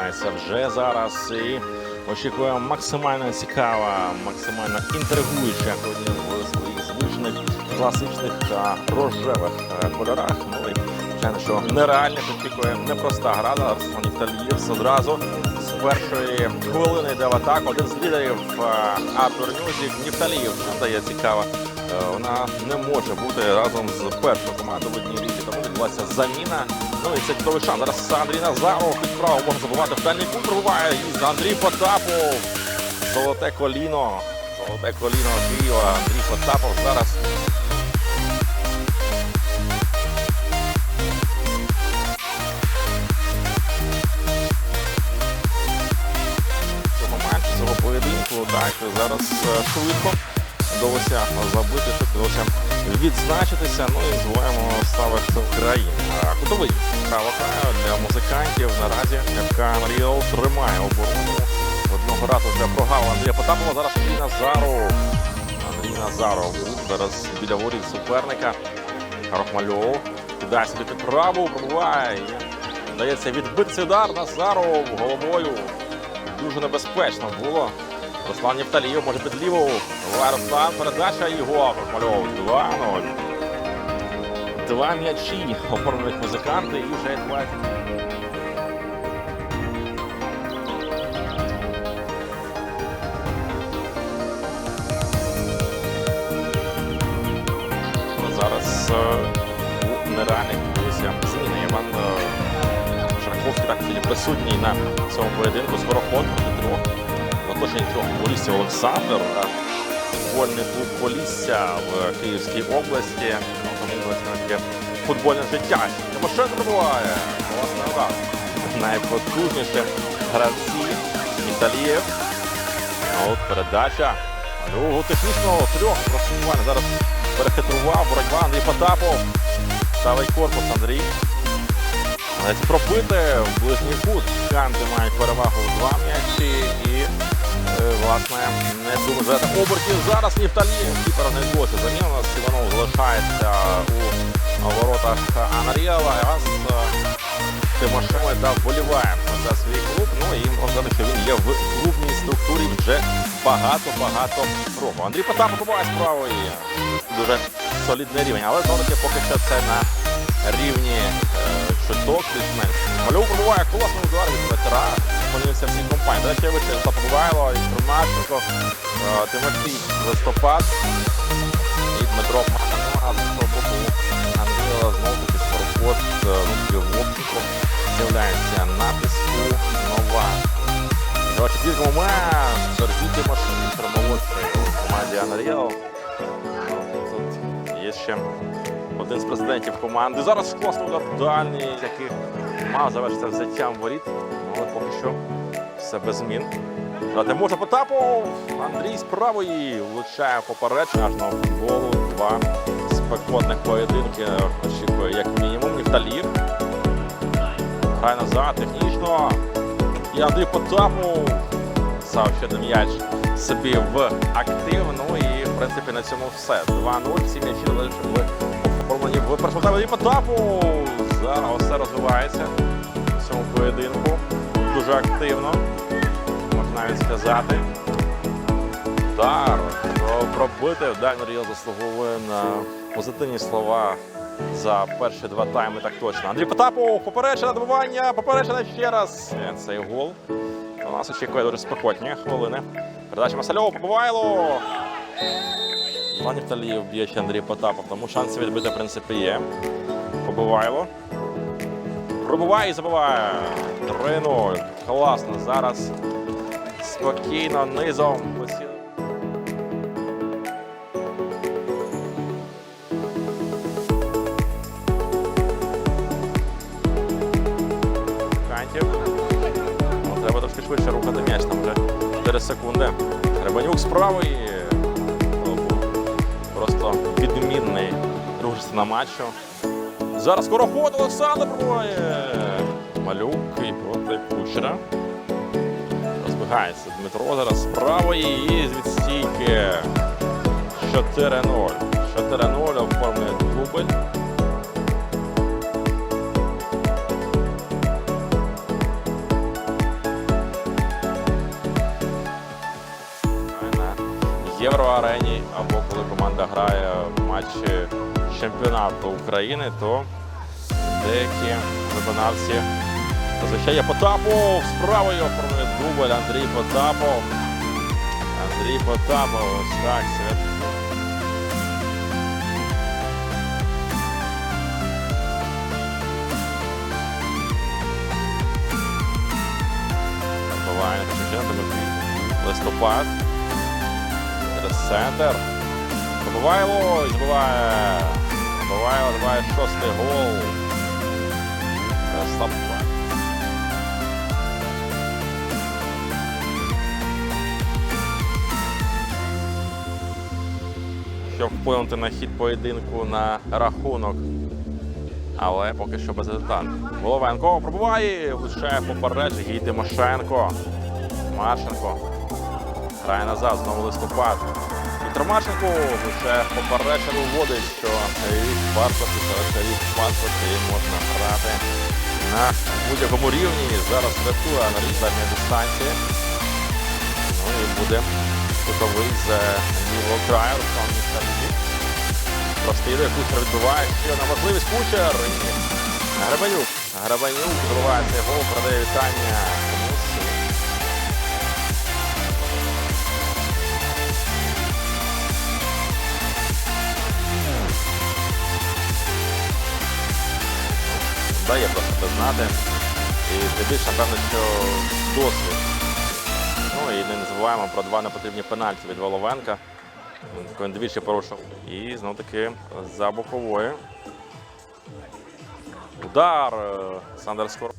починається вже зараз. І очікуємо максимально цікава, максимально інтригуюча в своїх звичних класичних та рожевих е, кольорах. Ну і звичайно, що нереально очікує непроста гра. Арсен Нефталієв одразу з першої хвилини йде в атаку. Один з лідерів Артур Нюзік Нефталієв стає цікава. Е, Вона не може бути разом з першою командою в одній лізі, тому відбулася заміна. Ну і це чудовий шанс. Зараз Андрій Назаров під право може забувати. В дальній кут пробуває. І Андрій Потапов. Золоте коліно. Золоте коліно Києва. Андрій Потапов зараз. Так, зараз е, швидко вдалося забити, що вдалося відзначитися. Ну і зваємо країні. А Кутовий право для музикантів. Наразі ФК Маріал тримає оборону. Одного разу для прогаву Андрія Потапова. Зараз Андрій Назаров. Андрій Назаров зараз біля воріт суперника. Рохмальов кидає собі під праву, пробуває. І Вдається відбитися удар Назаров головою. Дуже небезпечно було. Руслан Нефталієв може під ліву. Руслан, передача його. Рохмальов 2-0. Два м'ячі оформлюють музиканти і вже два. Зараз е, у нереальних відбулися. Іван е, Шарковський так присутній на цьому поєдинку. Скороход проти трьох. Оточенні трьох Олександр. Футбольний клуб Полісся в Київській області. Ну, тому таке футбольне життя. Тимошенко пробуває. Власне удар. Найпотужніші гравці Італієв. От передача. Другу технічного трьох просування. Зараз перехитрував боротьба Андрій Потапов. Ставить корпус Андрій. Але пробити в ближній кут. Канти мають перевагу в два м'ячі і, власне, не за обертів. Зараз Нефталієв. Кіпер не відбулося. Заміна у нас залишається у воротах Анарієва. А вас е, та вболіває за свій клуб. Ну і можна що він є в клубній структурі вже багато-багато років. Андрій Потапов побуває з правої. Дуже солідний рівень, але знову таки поки що це на рівні е, чуток більш-менш. Малюк пробуває класний удар від ветера. Спинився всі компанії. До речі, Вичерста Побувайло, Інформатченко, е, Тимофій Листопад і Дмитро Маханова. З того боку Андрія знову таки скороход Вовченко з'являється на піску нова. Четвірка момент. Сергій Тимошин, молодший у команді. Тут є ще один з президентів команди. Зараз класний удар дальній, який мав завершитися взяттям воріт. Але поки що все без змін. Може Потапов. Андрій з правої влучає попередження аж на футболу. Два спекотних поєдинки очікує як мінімум. Нефталів. Грає назад технічно. І Андрій Потапов став ще один м'яч собі в актив. Ну і в принципі на цьому все. 2-0. Всі м'ячі належать в оформленні в. Андрій Потапов. Зараз все розвивається в цьому поєдинку. Дуже активно. Навіть сказати. Про- Пробити. Дайнер Ріл заслуговує на позитивні слова за перші два тайми так точно. Андрій Потапов, попереджене добивання, попереджене ще раз. Е, Цей гол. У нас очікує дуже спекотні хвилини. Передача Масальова, Побивайло. Іван Нефталієв б'є ще Андрій Потапов, тому шанси відбити, в принципі, є. Побивайло. Пробиває і забиває. 3-0. Класно. Зараз спокійно низом. Ну, треба трошки швидше рухати м'яч, там вже 4 секунди. Рибанюк з правої. Ну, Просто відмінний друг на матчу. Зараз скороход Олександр. Малюк і проти Кучера. Намагається Дмитро зараз з правої і від 4-0. 4-0 оформлює дубль. Євроарені або коли команда грає в матчі чемпіонату України, то деякі виконавці зазвичай є Потапов з правою оформлює дубль Андрій Потапов. Андрій Потапов, ось так свят. Буває листопад. Центр. Побувайло і забиває. Побувайло забиває шостий гол. Слабко. Щоб вплинути на хід поєдинку на рахунок. Але поки що безрезультатно. Головенко пробуває, влучає попередження. Гій Тимошенко. Марченко. Грає назад, знову листопад. Віктор Марченко лише попередження виводить, що від паспорт від паспорт можна грати на будь-якому рівні. Зараз рятує на різальній дистанції. Ну і буде кутовий з лівого краю. Руслан. Прострілює, Кучер відбиває. Ще одна можливість Кучер. Гребенюк. Гребенюк забиває цей гол, передає вітання. дає просто це знати. І тим більше, напевно, що досвід. Ну і не забуваємо про два непотрібні пенальті від Воловенка. Він двічі порушив. І знов таки за бокової. Удар е, Сандер Скоро.